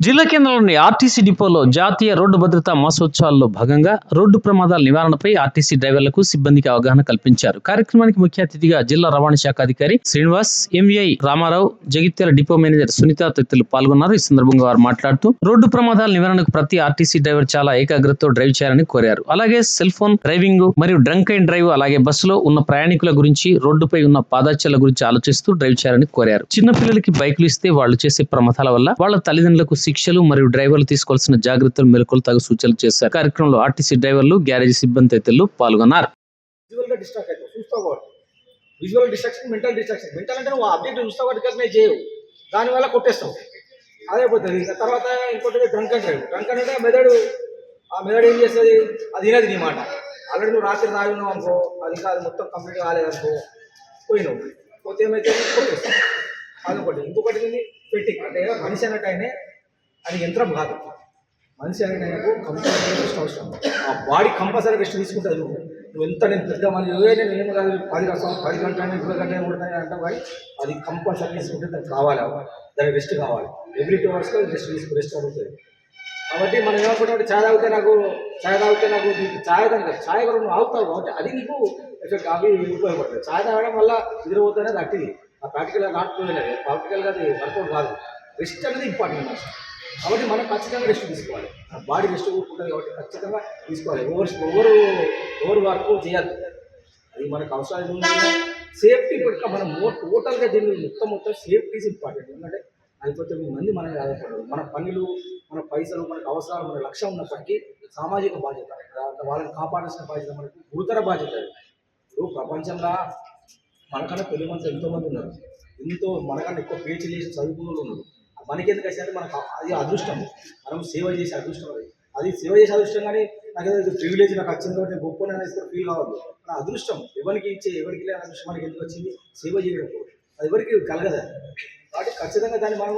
జిల్లా కేంద్రంలోని ఆర్టీసీ డిపోలో జాతీయ రోడ్డు భద్రతా మాసోత్సవాల్లో భాగంగా రోడ్డు ప్రమాదాల నివారణపై ఆర్టీసీ డ్రైవర్లకు సిబ్బందికి అవగాహన కల్పించారు. కార్యక్రమానికి ముఖ్య అతిథిగా జిల్లా రవాణా శాఖ అధికారి Srinivas MVI Ramarao Jagtial depot manager Sunitha తదితరులు పాల్గొన్నారు. ఈ సందర్భంగా వారు మాట్లాడుతూ రోడ్డు ప్రమాదాల నివారణకు ప్రతి ఆర్టీసీ డ్రైవర్ చాలా ఏకాగ్రతతో డ్రైవ్ చేయాలని కోరారు. అలాగే సెల్ ఫోన్ డ్రైవింగ్ మరియు డ్రంక్ అండ్ డ్రైవ్ అలాగే బస్సులో ఉన్న ప్రయాణికుల గురించి రోడ్డుపై ఉన్న పాదాచల గురించి ఆలోచిస్తూ డ్రైవ్ చేయాలని కోరారు. చిన్న పిల్లలకి బైకులు ఇస్తే వాళ్ళు చేసే ప్రమాదాల వల్ల వాళ్ళ తల్లిదండ్రులకు శిక్షలు మరియు డ్రైవర్లు తీసుకోవాల్సిన జాగ్రత్తలు మెలకులు తగు సూచనలు చేశారు. కార్యక్రమంలో ఆర్టీసీ డ్రైవర్లు గ్యారేజీ సిబ్బంది తదితరులు పాల్గొన్నారు. విజువల్గా డిస్ట్రాక్ట్ అవుతావు చూస్తావు కాబట్టి. Visual distraction mental distraction mental అంటే నువ్వు అప్డేట్ చూస్తావు కాబట్టి రికగ్నైజ్ చేయవు. దానివల్ల కొట్టేస్తావు. అదే పోతుంది ఇంకా తర్వాత ఇంకోటి డ్రంక్ అండ్ డ్రంక్ అంటే మెదడు ఆ మెదడు ఏం చేస్తుంది? అది వినది నీ మాట. ఆల్రెడీ నువ్వు రాత్రి తాగి ఉన్నావు అనుకో అది ఇంకా అది మొత్తం కంప్లీట్ కాలేదనుకో పోయినావు. పోతే ఏమైతే కొట్టేస్తావు. అదొకటి. ఇంకొకటి ఫిట్టింగ్ అంటే మనిషి అన్నట్టు ఆయనే అది యంత్రం కాదు మనిషి అనేది ఆయనకు కంపల్సరీ రెస్ట్ అవసరం. ఆ బాడీ కంపల్సరీ రెస్ట్ తీసుకుంటుంది నువ్వు నువ్వు ఎంత నేను పెద్ద మనిషి నేను ఏం కాదు పది రసం పది గంటల ఇరవై గంటలు కొడతాను అంటావు కానీ అది కంపల్సరీ తీసుకుంటే దానికి కావాలి దానికి రెస్ట్ కావాలి. ఎవ్రీ టూ అవర్స్లో రెస్ట్ తీసుకు రెస్ట్ అవుతుంది కాబట్టి మనం ఏమనుకుంటాం ఛాయ్ తాగితే నాకు ఛాయ్ తాగితే నాకు నీకు ఛాయ్ తాగ ఛాయ్ కూడా నువ్వు ఆగుతావు కాబట్టి అది నీకు ఎఫెక్ట్ అవి ఉపయోగపడుతుంది ఛాయ్ తాగడం వల్ల నిద్రపోతేనే అది అట్టిది ఆ ప్రాక్టికల్గా నాట్ పోయినది ప్రాక్టికల్గా అది వర్కౌట్ కాదు. రెస్ట్ అనేది ఇంపార్టెంట్ అసలు కాబట్టి మనం ఖచ్చితంగా రెస్ట్ తీసుకోవాలి. ఆ బాడీ రెస్ట్ ఉంటుంది కాబట్టి ఖచ్చితంగా తీసుకోవాలి. ఓవర్ ఓవర్ ఓవర్ వర్క్ చేయాలి. అది మనకు అవసరం సేఫ్టీ కూడా. మనం టోటల్గా దీన్ని మొత్తం మొత్తం సేఫ్టీస్ ఇంపార్టెంట్ ఎందుకంటే అయిపోతే మంది మనం ఆధారపడదు మన పనులు మన పైసలు మనకు అవసరాలు మన లక్ష్యం ఉన్నప్పటికీ సామాజిక బాధ్యత. వాళ్ళని కాపాడాల్సిన బాధ్యత మనకు గురుతర బాధ్యత ఇప్పుడు ప్రపంచంలో మనకన్నా పెళ్ళి మంది ఎంతోమంది ఉన్నారు. ఎంతో మనకన్నా ఎక్కువ పేచీ చేసి చదువుకున్న ఉన్నారు. మనకి ఎందుకు వచ్చిందంటే మనకు అది అదృష్టం మనం సేవ చేసే అదృష్టం అది. అది సేవ చేసే అదృష్టం కానీ నాకు ఏదో ప్రివిలేజ్ నాకు వచ్చింది కాబట్టి గొప్ప అనేసి ఫీల్ కావద్దు. మన అదృష్టం ఎవరికి ఇచ్చే ఎవరికి లేని అదృష్టం మనకి ఎందుకు వచ్చింది? సేవ చేయడం అది ఎవరికి కలగదు. కాబట్టి ఖచ్చితంగా దాన్ని మనం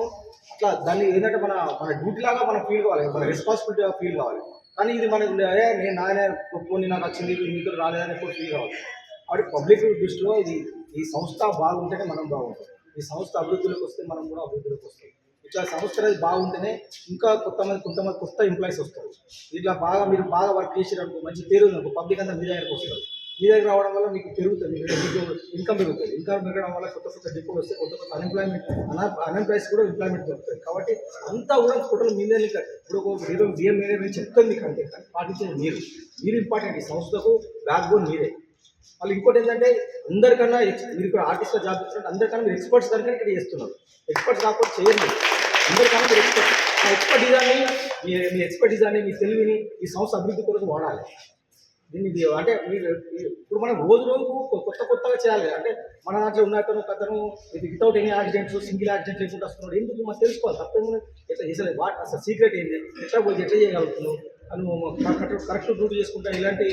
అట్లా దాన్ని ఏంటంటే మన మన డ్యూటీ లాగా మనం ఫీల్ కావాలి. మన రెస్పాన్సిబిలిటీగా ఫీల్ కావాలి. కానీ ఇది మనకు ఏ నేను నాయన గొప్పని నాకు వచ్చింది మీతో రాలేదని ఎప్పుడు ఫీల్ కావాలి కాబట్టి పబ్లిక్ దృష్టిలో ఇది ఈ సంస్థ బాగుంటేనే మనం బాగుంటాం. ఈ సంస్థ అభివృద్ధిలోకి వస్తే మనం కూడా అభివృద్ధిలోకి వస్తాం. సంస్థ అనేది బాగుంటేనే ఇంకా కొంతమంది కొంతమంది కొత్త ఎంప్లాయీస్ వస్తారు. ఇట్లా బాగా మీరు బాగా వర్క్ చేసారనుకో మంచి పేరు ఉంది పబ్లిక్ అంతా మీ దగ్గరకు వస్తారు. మీ దగ్గర రావడం వల్ల మీకు పెరుగుతుంది మీకు ఇన్కమ్ పెరుగుతుంది. ఇన్కమ్ పెరగడం వల్ల కొత్త కొత్త డిపోలు వస్తే కొత్త కొత్త అన్ఎంప్లాయ్మెంట్ అన్ఎంప్లాయ్స్ కూడా ఎంప్లాయ్మెంట్ దొరుకుతుంది కాబట్టి అంతా కూడా టోటల్ మీద ఇప్పుడు ఒక ఏదో డిఎం మేనేజ్మెంట్ చెప్తుంది మీకు అంతే పాటించేది మీరు. మీరు ఇంపార్టెంట్ ఈ సంస్థకు బ్యాక్ బోన్ మీరే. వాళ్ళు ఇంకోటి ఏంటంటే అందరికన్నా మీరు ఇక్కడ ఆర్టిస్ట్గా జాబ్ చేస్తున్నారు అందరికన్నా మీరు ఎక్స్పర్ట్స్ దానికన్నా ఇక్కడ చేస్తున్నారు. ఎక్స్పర్ట్స్ కాకపోతే చేయండి అందరికన్నా మీరు ఎక్స్పర్ట్ ఆ ఎక్స్పర్టిజాన్ని మీ మీ ఎక్స్పర్టిజాన్ని మీ తెలివిని ఈ సంస్థ అభివృద్ధి కొరకు వాడాలి. దీన్ని అంటే మీరు ఇప్పుడు మనం రోజు రోజు కొత్త కొత్తగా చేయాలి అంటే మన దాంట్లో ఉన్నతను అతను ఇది without any accidents single accident లేకుండా వస్తున్నాడు. ఎందుకు? మనం తెలుసుకోవాలి. తప్పేమో ఎట్లా చేసలేదు వాట్ అసలు సీక్రెట్ ఏంటి ఎట్లా పోయి ఎట్లా చేయగలుగుతున్నాం? కరెక్ట్ డ్యూటీ చేసుకుంటా ఇలాంటి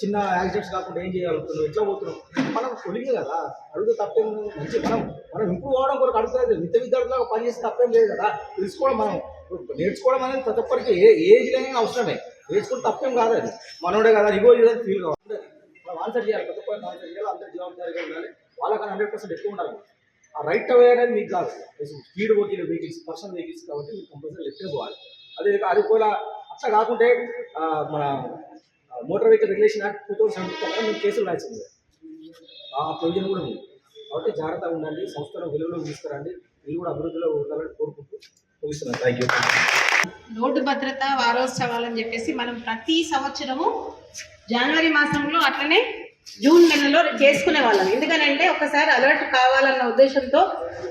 చిన్న యాక్సిడెంట్స్ కాకుండా ఏం చేయగలుగుతున్నావు ఎట్లా పోతున్నావు? మనం కొలిగే కదా అడుగు తప్పేం మంచి మనం మనం ఇంప్రూవ్ అవడం కొరకు అడుగుతుంది మిత విద్యార్థులకు పని చేస్తే తప్పేం లేదు కదా. తెలుసుకోవడం మనం నేర్చుకోవడం అనేది ప్రతి ఒక్కరికి ఏ ఏజ్లోనే అవసరమే. నేర్చుకుంటే తప్పేం కాదు అది. మనోడే కదా ఇగో ఇదని ఫీల్ కావాలి. మనం ఆన్సర్ చేయాలి ప్రతి ఒక్కరికి ఆన్సర్ చేయాలి అందరి జవాబుదారీగా ఉండాలి. వాళ్ళకన్నా హండ్రెడ్ పర్సెంట్ ఎక్కువ ఉండాలి ఆ రైట్ అవే అనేది మీకు కాదు. స్పీడ్ పోటీ వెహికల్స్ పర్సనల్ వెహికల్స్ కాబట్టి మీకు కంపల్సరీ లెఫ్ట్ పోవాలి అదే అది కూడా అట్లా కాకుంటే మన motor vehicle regulation act two thousand seventy ప్రకారం మీకు కేసులు రాసింది. ఆ ప్రొవిజన్ కూడా ఉంది. కాబట్టి జాగ్రత్తగా ఉండండి సంస్థను వెలుగులోకి తీసుకురండి మీరు కూడా అభివృద్ధిలో ఉండాలని కోరుకుంటూ ముగిస్తున్నాను. థ్యాంక్ యూ రోడ్డు భద్రత వారోత్సవాలని చెప్పేసి మనం ప్రతి సంవత్సరము జనవరి మాసంలో అట్లనే జూన్ నెలలో చేసుకునే వాళ్ళం. ఎందుకనంటే ఒకసారి అలర్ట్ కావాలన్న ఉద్దేశంతో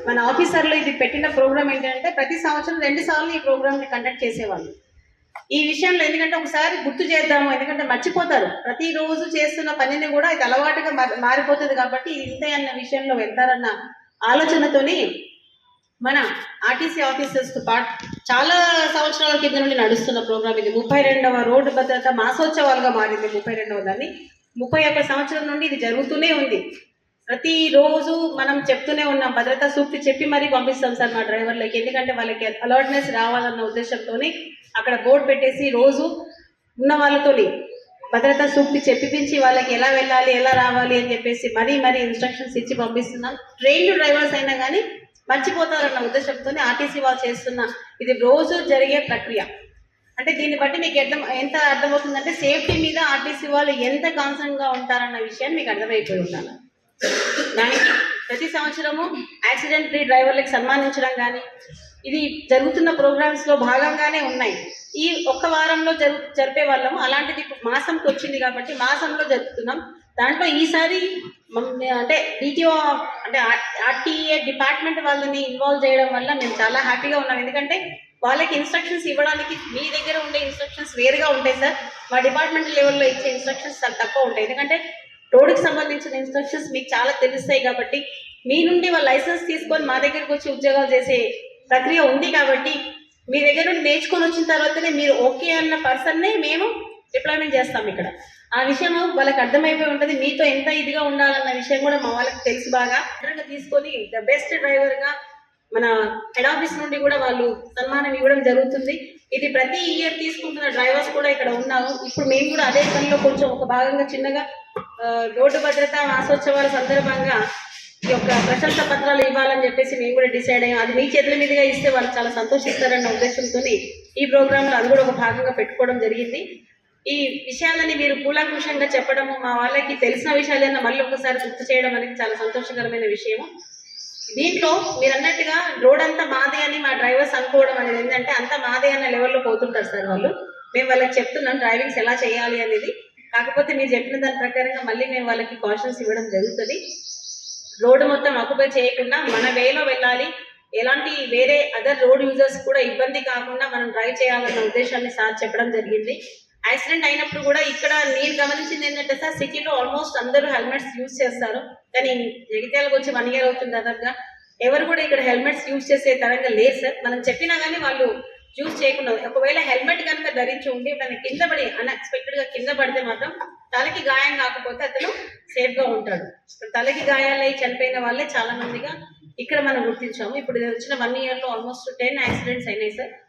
మన ఆఫీసర్లు ఇది పెట్టిన ప్రోగ్రామ్ ఏంటంటే ప్రతి సంవత్సరం రెండు సార్లు ఈ ప్రోగ్రామ్ని కండక్ట్ చేసేవాళ్ళు. ఈ విషయంలో ఎందుకంటే ఒకసారి గుర్తు చేద్దాము ఎందుకంటే మర్చిపోతారు. ప్రతిరోజు చేస్తున్న పనిని కూడా ఇది అలవాటుగా మారి- మారిపోతుంది కాబట్టి ఇంత ఇంతే అన్న విషయంలో వెళ్తారన్న ఆలోచనతోని మన ఆర్టీసీ ఆఫీసర్స్తో పాటు చాలా సంవత్సరాల కింద నుండి నడుస్తున్న ప్రోగ్రామ్ ఇది. ముప్పై రెండవ రోడ్డు భద్రత మాసోత్సవాలుగా మారింది ముప్పై రెండవ దాన్ని. ముప్పై ఒక్క సంవత్సరం నుండి ఇది జరుగుతూనే ఉంది. ప్రతిరోజు మనం చెప్తూనే ఉన్నాం. భద్రతా సూక్తి చెప్పి మరీ పంపిస్తాం సార్ మా డ్రైవర్లకి. ఎందుకంటే వాళ్ళకి అలర్ట్నెస్ రావాలన్న ఉద్దేశంతోనే అక్కడ బోర్డు పెట్టేసి రోజు ఉన్న వాళ్ళతోని భద్రతా సూక్తి చెప్పించి వాళ్ళకి ఎలా వెళ్ళాలి ఎలా రావాలి అని చెప్పేసి మరీ మరీ ఇన్స్ట్రక్షన్స్ ఇచ్చి పంపిస్తున్నాం. ట్రైన్డ్ డ్రైవర్స్ అయినా కానీ మర్చిపోతారన్న ఉద్దేశంతో ఆర్టీసీ వాళ్ళు చేస్తున్న ఇది రోజు జరిగే ప్రక్రియ. అంటే దీన్ని బట్టి మీకు అర్థం ఎంత అర్థమవుతుందంటే సేఫ్టీ మీద ఆర్టీసీ వాళ్ళు ఎంత కాన్సర్న్గా ఉంటారన్న విషయాన్ని మీకు అర్థమైపోయి ఉండాలి. దానికి ప్రతి సంవత్సరము యాక్సిడెంట్ ఫ్రీ డ్రైవర్లకు సన్మానించడం కానీ ఇది జరుగుతున్న ప్రోగ్రామ్స్లో భాగంగానే ఉన్నాయి. ఈ ఒక్క వారంలో జరు జరిపే వాళ్ళము. అలాంటిది ఇప్పుడు మాసంకి వచ్చింది కాబట్టి మాసంలో జరుపుతున్నాం. దాంట్లో ఈసారి అంటే డిటిఓ అంటే ఆర్టీఏ డిపార్ట్మెంట్ వాళ్ళని ఇన్వాల్వ్ చేయడం వల్ల మేము చాలా హ్యాపీగా ఉన్నాం. ఎందుకంటే వాళ్ళకి ఇన్స్ట్రక్షన్స్ ఇవ్వడానికి మీ దగ్గర ఉండే ఇన్స్ట్రక్షన్స్ వేరుగా ఉంటాయి సార్. మా డిపార్ట్మెంట్ లెవెల్లో ఇచ్చే ఇన్స్ట్రక్షన్స్ చాలా తక్కువ ఉంటాయి. ఎందుకంటే రోడ్డుకి సంబంధించిన ఇన్స్ట్రక్షన్స్ మీకు చాలా తెలుస్తాయి కాబట్టి మీ నుండి వాళ్ళ లైసెన్స్ తీసుకొని మా దగ్గరకు వచ్చి ఉద్యోగాలు చేసే ప్రక్రియ ఉంది కాబట్టి మీ దగ్గర నుండి నేర్చుకొని వచ్చిన తర్వాతనే మీరు ఓకే అన్న పర్సన్నే మేము డిప్లాయ్మెంట్ చేస్తాం ఇక్కడ. ఆ విషయం వాళ్ళకి అర్థమైపోయి ఉంటుంది. మీతో ఎంత ఇదిగా ఉండాలన్న విషయం కూడా మా వాళ్ళకి తెలుసు బాగా. తీసుకొని ద బెస్ట్ డ్రైవర్గా మన హెడ్ ఆఫీస్ నుండి కూడా వాళ్ళు సన్మానం ఇవ్వడం జరుగుతుంది. ఇది ప్రతి ఇయర్ తీసుకుంటున్న డ్రైవర్స్ కూడా ఇక్కడ ఉన్నాము ఇప్పుడు మేము కూడా అదే పనిలో కొంచెం ఒక భాగంగా చిన్నగా రోడ్డు భద్రత మాసోత్సవాల సందర్భంగా ఈ యొక్క ప్రశంస పత్రాలు ఇవ్వాలని చెప్పేసి మేము కూడా డిసైడ్ అయ్యాం. అది మీ చేతుల మీదుగా ఇస్తే వాళ్ళు చాలా సంతోషిస్తారన్న ఉద్దేశంతో ఈ ప్రోగ్రాంలో అది కూడా ఒక భాగంగా పెట్టుకోవడం జరిగింది. ఈ విషయాలని మీరు కూలాకూషంగా చెప్పడము మా వాళ్ళకి తెలిసిన విషయాలైనా మళ్ళీ ఒకసారి గుర్తు చేయడం అనేది చాలా సంతోషకరమైన విషయము. దీంట్లో మీరు అన్నట్టుగా రోడ్ అంతా మాదే అని మా డ్రైవర్స్ అనుకోవడం అనేది ఏంటంటే అంత మాదే అన్న లెవెల్లో పోతుంటారు సార్ వాళ్ళు. మేము వాళ్ళకి చెప్తున్నాం డ్రైవింగ్స్ ఎలా చేయాలి అనేది. కాకపోతే మీరు చెప్పిన దాని ప్రకారంగా మళ్ళీ మేము వాళ్ళకి కాషన్స్ ఇవ్వడం జరుగుతుంది. రోడ్డు మొత్తం ఆక్యుపై చేయకుండా మన వేలో వెళ్ళాలి. ఎలాంటి వేరే అదర్ రోడ్ యూజర్స్ కూడా ఇబ్బంది కాకుండా మనం డ్రైవ్ చేయాలన్న ఉద్దేశాన్ని సార్ చెప్పడం జరిగింది. యాక్సిడెంట్ అయినప్పుడు కూడా ఇక్కడ నేను గమనించింది ఏంటంటే సార్ సిటీలో ఆల్మోస్ట్ అందరూ హెల్మెట్స్ యూజ్ చేస్తారు. కానీ జగిత్యాలకు వచ్చి వన్ ఇయర్ అవుతుంది దాదాపుగా. ఎవరు కూడా ఇక్కడ హెల్మెట్స్ యూజ్ చేసే తరంగా లేదు సార్. మనం చెప్పినా కానీ వాళ్ళు యూజ్ చేయకుండా ఒకవేళ హెల్మెట్ కనుక ధరించి ఉండి తన కింద పడి అన్ఎక్స్పెక్టెడ్గా కింద పడితే మాత్రం తలకి గాయం కాకపోతే అతను సేఫ్గా ఉంటాడు. తలకి గాయాలై చనిపోయిన వాళ్ళే చాలా మందిగా ఇక్కడ మనం గుర్తించాము. ఇప్పుడు వచ్చిన వన్ ఇయర్లో ఆల్మోస్ట్ టెన్ యాక్సిడెంట్స్ అయినాయి సార్.